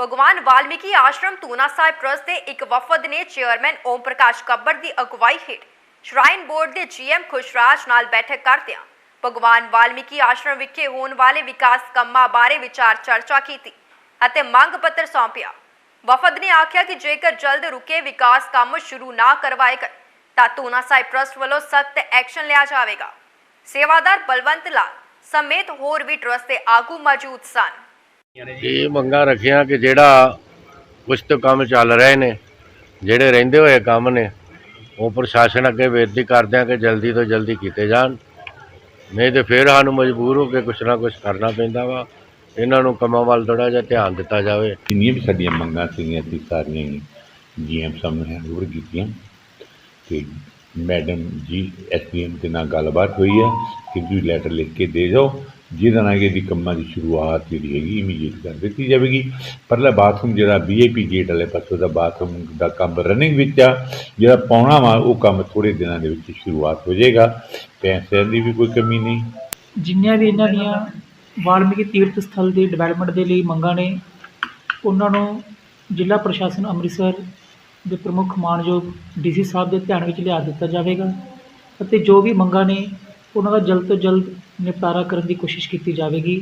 ਭਗਵਾਨ ਵਾਲਮੀਕੀ ਆਸ਼ਰਮ ਤੂਨਾ ਸਾਹਿਬ ਟਰਸਟ ਦੇ ਇੱਕ ਵਫਦ ਨੇ ਚੇਅਰਮੈਨ ਓਮ ਪ੍ਰਕਾਸ਼ ਕੱਬਰ ਦੀ ਅਗਵਾਈ ਹੇਠ ਸ਼ਰਾਈਨ ਬੋਰਡ ਦੇ ਜੀਐਮ ਖੁਸ਼ਰਾਜ ਨਾਲ ਬੈਠਕ ਕਰਦਿਆਂ ਭਗਵਾਨ ਵਾਲਮੀਕੀ ਆਸ਼ਰਮ ਵਿਖੇ ਹੋਣ ਵਾਲੇ ਵਿਕਾਸ ਕੰਮਾਂ ਬਾਰੇ ਵਿਚਾਰ ਚਰਚਾ ਕੀਤੀ ਅਤੇ ਮੰਗ ਪੱਤਰ ਸੌਂਪਿਆ। ਵਫਦ ਨੇ ਆਖਿਆ ਕਿ ਜੇਕਰ ਜਲਦ ਰੁਕੇ ਵਿਕਾਸ ਕੰਮ ਸ਼ੁਰੂ ਨਾ ਕਰਵਾਏ ਗਏ, ਤਾਂ ਤੂਨਾ ਸਾਹਿਬ ਟਰਸਟ ਵੱਲੋਂ ਸਖਤ ਐਕਸ਼ਨ ਲਿਆ ਜਾਵੇਗਾ। ਸੇਵਾਦਾਰ ਬਲਵੰਤ ਲਾਲ ਸਮੇਤ ਹੋਰ ਵੀ ਟਰਸਟ ਦੇ ਆਗੂ ਮੌਜੂਦ ਸਨ। ਇਹ ਮੰਗਾਂ ਰੱਖੀਆਂ ਕਿ ਜਿਹੜਾ ਕੁਛ ਤੋਂ ਕੰਮ ਚੱਲ ਰਹੇ ਨੇ ਜਿਹੜੇ ਰਹਿੰਦੇ ਹੋਏ ਕੰਮ ਨੇ ਉਹ ਪ੍ਰਸ਼ਾਸਨ ਅੱਗੇ ਬੇਨਤੀ ਕਰਦੇ ਆ ਕਿ ਜਲਦੀ ਤੋਂ ਜਲਦੀ ਕੀਤੇ ਜਾਣ। ਨਹੀਂ ਤੇ ਫਿਰ ਸਾਨੂੰ ਮਜਬੂਰ ਹੋ ਕੇ ਕੁਛ ਨਾ ਕੁਛ ਕਰਨਾ ਪੈਂਦਾ ਵਾ। ਇਹਨਾਂ ਨੂੰ ਕੰਮਾਂ ਵੱਲ ਥੋੜਾ ਜਿਹਾ ਧਿਆਨ ਦਿੱਤਾ ਜਾਵੇ। ਜਿੰਨੀਆਂ ਵੀ ਸਾਡੀਆਂ ਮੰਗਾਂ ਸੀਗੀਆਂ ਅਸੀਂ ਸਾਰੀਆਂ ਹੀ ਜੀਐਮ ਸਾਹਮਣੇ ਹੈਂਡਓਵਰ ਕੀਤੀਆਂ। ਤੇ ਮੈਡਮ ਜੀ ਐਸਪੀਐਮ ਦੇ ਨਾਲ ਗੱਲਬਾਤ ਹੋਈ ਹੈ ਕਿ ਤੁਸੀਂ ਲੈਟਰ ਲਿਖ ਕੇ ਦੇ ਜਾਓ, ਜਿਹਦੇ ਨਾਲ ਇਹਦੀ ਕੰਮਾਂ ਦੀ ਸ਼ੁਰੂਆਤ ਜਿਹੜੀ ਹੈਗੀ ਇਮੀਡੀਏਟ ਕਰ ਦਿੱਤੀ ਜਾਵੇਗੀ। ਪਰਲਾ ਬਾਥਰੂਮ ਜਿਹੜਾ ਬੀਏਪੀ ਗੇਟ ਵਾਲੇ ਪਾਸੇ ਦਾ ਬਾਥਰੂਮ ਦਾ ਕੰਮ ਰਨਿੰਗ ਵਿੱਚ ਆ, ਜਿਹੜਾ ਪਾਉਣਾ ਵਾ, ਉਹ ਕੰਮ ਥੋੜੇ ਦਿਨਾਂ ਦੇ ਵਿੱਚ ਸ਼ੁਰੂਆਤ ਹੋ ਜਾਏਗਾ। ਪੈਸਿਆਂ ਦੀ ਵੀ ਕੋਈ ਕਮੀ ਨਹੀਂ। ਜਿੰਨੀਆਂ ਵੀ ਇਹਨਾਂ ਦੀਆਂ ਵਾਲਮੀਕੀ ਤੀਰਥ ਸਥਲ ਦੀ ਡਿਵੈਲਪਮੈਂਟ ਦੇ ਲਈ ਮੰਗਾਂ ਨੇ, ਉਹਨਾਂ ਨੂੰ ਜ਼ਿਲ੍ਹਾ ਪ੍ਰਸ਼ਾਸਨ ਅੰਮ੍ਰਿਤਸਰ ਦੇ ਪ੍ਰਮੁੱਖ ਮਾਨਯੋਗ ਡੀਸੀ ਸਾਹਿਬ ਦੇ ਧਿਆਨ ਵਿੱਚ ਲਿਆ ਦਿੱਤਾ ਜਾਵੇਗਾ ਅਤੇ ਜੋ ਵੀ ਮੰਗਾਂ ਨੇ ਉਹਨਾਂ ਦਾ ਜਲਦ ਤੋਂ ਜਲਦ ਨਿਪਟਾਰਾ ਕਰਨ ਦੀ ਕੋਸ਼ਿਸ਼ ਕੀਤੀ ਜਾਵੇਗੀ।